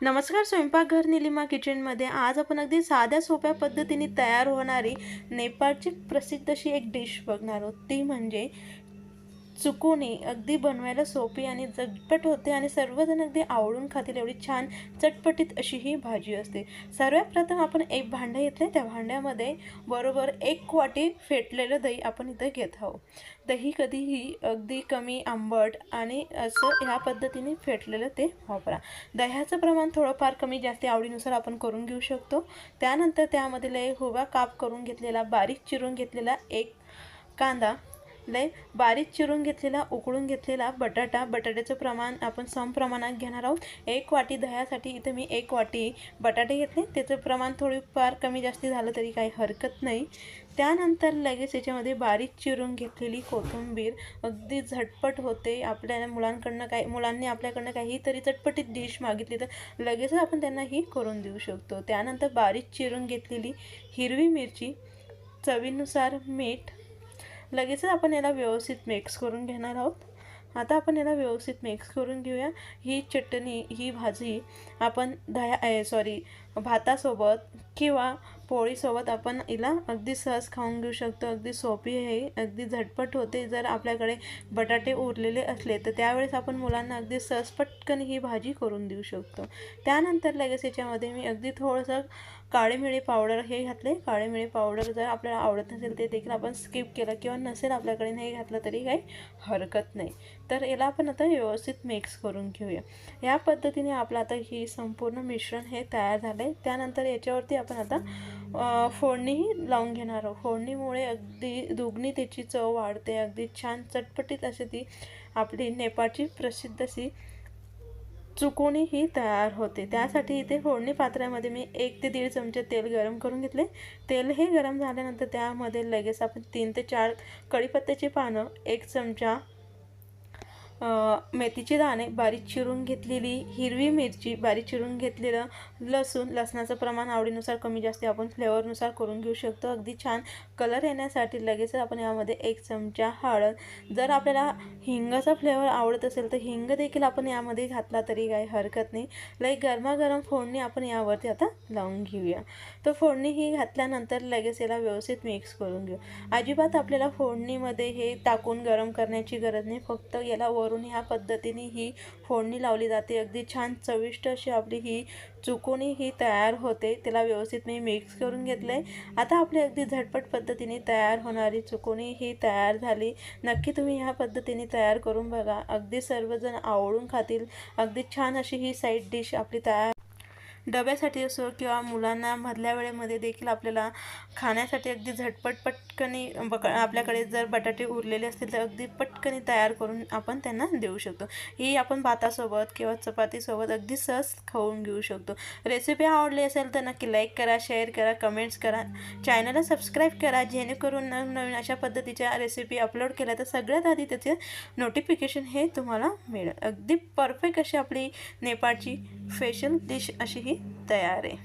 नमस्कार स्वयंपाकघर निलिमा किचनमध्ये आज आपण अगदी साध्या सोप्या पद्धतीने तयार होणारी नेपाळची प्रसिद्ध अशी एक डिश बघणार आहोत. ती म्हणजे चुकूने अगदी बनवायला सोपी आणि झटपट होते आणि सर्वजण अगदी आवडून खातील एवढी छान चटपटीत अशी ही भाजी असते. सर्वात प्रथम आपण एक भांडं घेतलं त्या भांड्यामध्ये बरोबर एक वाटी फेटलेलं दही आपण इथं घेत आहोत. दही कधीही अगदी कमी आंबट आणि असं ह्या पद्धतीने फेटलेलं ते वापरा. दह्याचं प्रमाण थोडंफार कमी जास्त आवडीनुसार आपण करून घेऊ शकतो. त्यानंतर त्यामध्ये लय हुबा काप करून घेतलेला बारीक चिरून घेतलेला एक कांदा लय बारीक चिरून घेतलेला उकळून घेतलेला बटाटा. बटाट्याचं प्रमाण आपण सम प्रमाणात घेणार आहोत. एक वाटी दह्यासाठी इथं मी एक वाटी बटाटे घेतले. त्याचं प्रमाण थोडीफार कमी जास्त झालं तरी काही हरकत नाही. त्यानंतर लगेच याच्यामध्ये बारीक चिरून घेतलेली कोथिंबीर अगदी झटपट होते. आपल्या मुलांकडनं काही मुलांनी आपल्याकडनं काहीतरी चटपटीत डिश मागितली तर लगेचच आपण त्यांना ही करून देऊ शकतो. त्यानंतर बारीक चिरून घेतलेली हिरवी मिरची चवीनुसार मीठ लगेचच आपण याला व्यवस्थित मिक्स करून घेणार आहोत. आता आपण याला व्यवस्थित मिक्स करून घेऊया. ही चटणी ही भाजी आपण दह्या सॉरी भातासोबत किंवा पोळीसोबत आपण हिला अगदी सहज खाऊन घेऊ शकतो. अगदी सोपी आहे अगदी झटपट होते. जर आपल्याकडे बटाटे उरलेले असले तर त्यावेळेस आपण मुलांना अगदी सहज पटकन ही भाजी करून देऊ शकतो. त्यानंतर लगेच याच्यामध्ये मी अगदी थोडंसं काळे मिळे पावडर हे घातले. काळे मिळे पावडर जर आपल्याला आवडत नसेल ते देखील आपण स्किप केलं किंवा नसेल आपल्याकडे नाही घातलं तरी काही हरकत नाही. तर याला आपण आता व्यवस्थित मिक्स करून घेऊया. या पद्धतीने आपलं आता ही संपूर्ण मिश्रण हे तयार झालं आहे त्यानंतर याच्यावरती आपण आपण आता. फोडणीही लावून घेणार आहोत. फोडणीमुळे अगदी दुगणी त्याची चव वाढते अगदी छान चटपटीत अशी ती आपली नेपाळची प्रसिद्ध अशी चुकोणी ही तयार होते. त्यासाठी इथे फोडणी पात्रामध्ये मी एक ते दीड चमचे तेल गरम करून घेतले. तेल हे गरम झाल्यानंतर त्यामध्ये लगेच आपण तीन ते चार कढीपत्त्याची पानं एक चमचा मेथीचे दाणे बारीक चिरून घेतलेली हिरवी मिरची बारीक चिरून घेतलेलं लसूण लसणाचं प्रमाण आवडीनुसार कमी जास्त आपण फ्लेवरनुसार करून घेऊ शकतो. अगदी छान कलर येण्यासाठी लगेच आपण यामध्ये एक चमचा हळद. जर आपल्याला हिंगाचा फ्लेवर आवडत असेल तर हिंग देखील आपण यामध्ये घातला तरी काही हरकत नाही. लाईक गरमागरम फोडणी आपण यावरती आता लावून घेऊया. तर फोडणी ही घातल्यानंतर लगेच याला व्यवस्थित मिक्स करून घेऊ. अजिबात आपल्याला फोडणीमध्ये हे टाकून गरम करण्याची गरज नाही. फक्त याला वरून ह्या पद्धतीने ही फोडणी लावली जाते. अगदी छान चविष्ट अशी आपली ही चुकोनी ही तयार होते. तिला व्यवस्थित मी मिक्स करून घेतलं आहे आता आपली अगदी झटपट पद्धतीने तयार होणारी चुकोनी ही तयार झाली. नक्की तुम्ही ह्या पद्धतीने तयार करून बघा. अगदी सर्वजण आवडून खातील. अगदी छान अशी ही साईड डिश आपली तयार डब्यासाठी असो किंवा मुलांना मधल्या वेळेमध्ये देखील आपल्याला खाण्यासाठी अगदी झटपट पटकनी बक आपल्याकडे जर बटाटे उरलेले असतील तर अगदी पटकनी तयार करून आपण त्यांना देऊ शकतो. ही आपण भातासोबत किंवा चपातीसोबत अगदी सहज खाऊन घेऊ शकतो. रेसिपी आवडली असेल तर नक्की लाईक करा शेअर करा कमेंट्स करा. चॅनलला सबस्क्राईब करा जेणेकरून नवनवीन अशा पद्धतीच्या रेसिपी अपलोड केल्या तर सगळ्यात आधी त्याचे नोटिफिकेशन हे तुम्हाला मिळेल. अगदी परफेक्ट अशी आपली नेपाळची स्पेशल डिश अशी ही तयार आहे